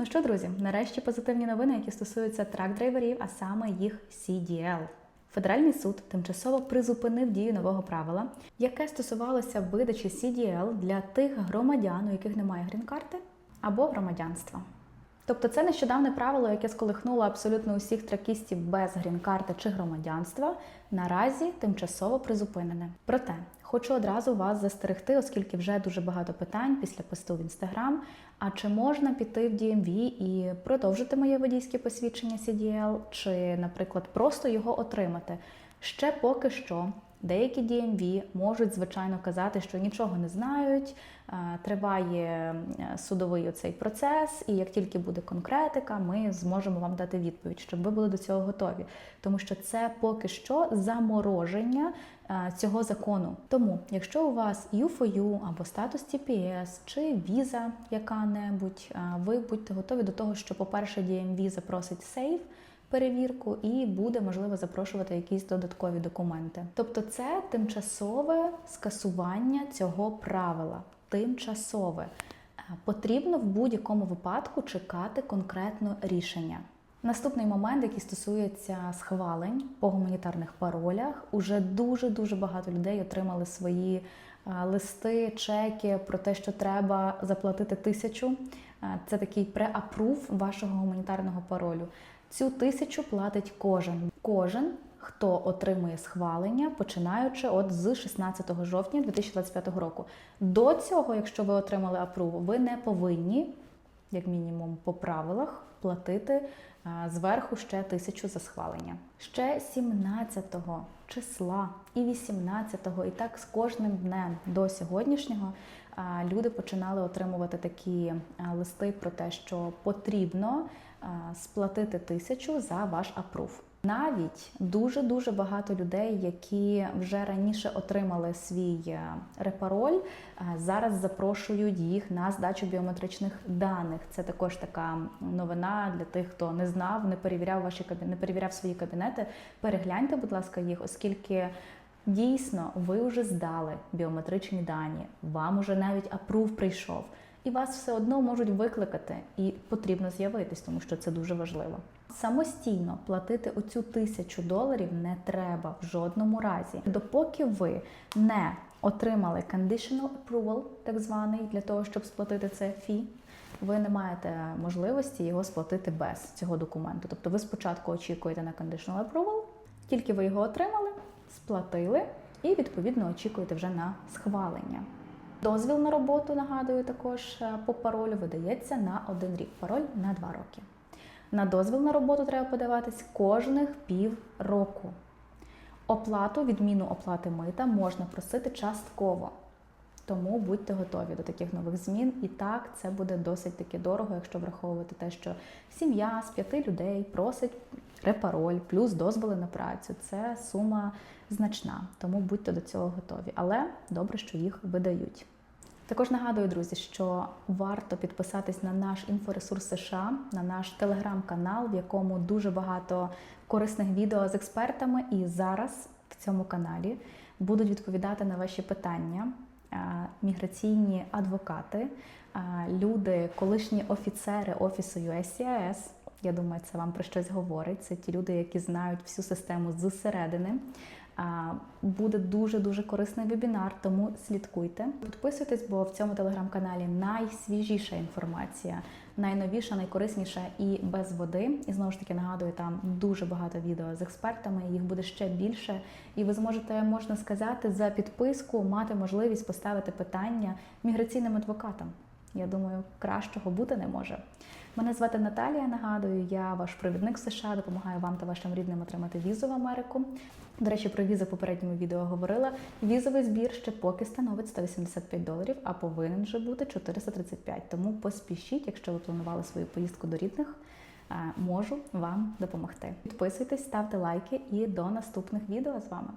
Ну що, друзі, нарешті позитивні новини, які стосуються трак-драйверів, а саме їх CDL. Федеральний суд тимчасово призупинив дію нового правила, яке стосувалося видачі CDL для тих громадян, у яких немає грін-карти або громадянства. Тобто це нещодавне правило, яке сколихнуло абсолютно усіх тракістів без грін-карти чи громадянства, наразі тимчасово призупинене. Проте хочу одразу вас застерегти, оскільки вже дуже багато питань після посту в інстаграм. А чи можна піти в DMV і продовжити моє водійське посвідчення CDL, чи, наприклад, просто його отримати? Ще поки що деякі DMV можуть звичайно казати, що нічого не знають, е, триває судовий оцей процес, і як тільки буде конкретика, ми зможемо вам дати відповідь, щоб ви були до цього готові. Тому що це поки що замороження е, цього закону. Тому, якщо у вас U4U або статус TPS чи віза яка-небудь, е, ви будьте готові до того, що, по-перше, DMV запросить сейф. Перевірку і буде можливо запрошувати якісь додаткові документи. Тобто, це тимчасове скасування цього правила. Тимчасове Е, потрібно в будь-якому випадку чекати конкретно рішення. Наступний момент, який стосується схвалень по гуманітарних паролях, уже дуже дуже багато людей отримали свої е, листи, чеки про те, що треба заплатити тисячу. Е, Це такий преапрув вашого гуманітарного паролю. Цю тисячу платить кожен. Кожен, хто отримує схвалення, починаючи от з 16 жовтня 2025 року. До цього, якщо ви отримали апруву, ви не повинні, як мінімум, по правилах платити зверху ще тисячу за схвалення. Ще 17 числа і 18-го, і так з кожним днем до сьогоднішнього люди починали отримувати такі листи про те, що потрібно сплатити тисячу за ваш апрув. Навіть дуже дуже багато людей, які вже раніше отримали свій е, репароль, е, зараз запрошують їх на здачу біометричних даних. Це також така новина для тих, хто не знав, не перевіряв ваші не перевіряв свої кабінети. Перегляньте, будь ласка, їх, оскільки. Дійсно, ви вже здали біометричні дані, вам уже навіть апрув прийшов, і вас все одно можуть викликати, і потрібно з'явитись, тому що це дуже важливо. Самостійно платити оцю тисячу доларів не треба в жодному разі, допоки ви не отримали conditional approval, так званий, для того, щоб сплатити це фі. Ви не маєте можливості його сплатити без цього документу. Тобто ви спочатку очікуєте на conditional approval, тільки ви його отримали, сплатили і відповідно очікуєте вже на схвалення. Дозвіл на роботу, нагадую, також е, по паролю видається на один рік. Пароль на два роки. На дозвіл на роботу треба подаватись кожних пів року. Оплату, відміну оплати мита можна просити частково. Тому будьте готові до таких нових змін. І так, це буде досить таки дорого, якщо враховувати те, що сім'я з п'яти людей просить репароль, плюс дозволи на працю. Це сума значна, тому будьте до цього готові. Але добре, що їх видають. Також нагадую, друзі, що варто підписатись на наш інфоресурс США, на наш телеграм-канал, в якому дуже багато корисних відео з експертами. І зараз в цьому каналі будуть відповідати на ваші питання міграційні адвокати, люди, колишні офіцери офісу USCIS. Я думаю, це вам про щось говорить. Це ті люди, які знають всю систему зсередини. Буде дуже дуже корисний вебінар, тому слідкуйте. Підписуйтесь, бо в цьому телеграм-каналі найсвіжіша інформація, найновіша, найкорисніша і без води. І знову ж таки нагадую, там дуже багато відео з експертами. Їх буде ще більше, і ви зможете, можна сказати, за підписку мати можливість поставити питання міграційним адвокатам. Я думаю, кращого бути не може. Мене звати Наталія. Нагадую, я ваш провідник в США, допомагаю вам та вашим рідним отримати візу в Америку. До речі, про візу в попередньому відео говорила. Візовий збір ще поки становить 185 доларів, а повинен вже бути 435. Тому поспішіть, якщо ви планували свою поїздку до рідних, можу вам допомогти. Підписуйтесь, ставте лайки і до наступних відео з вами.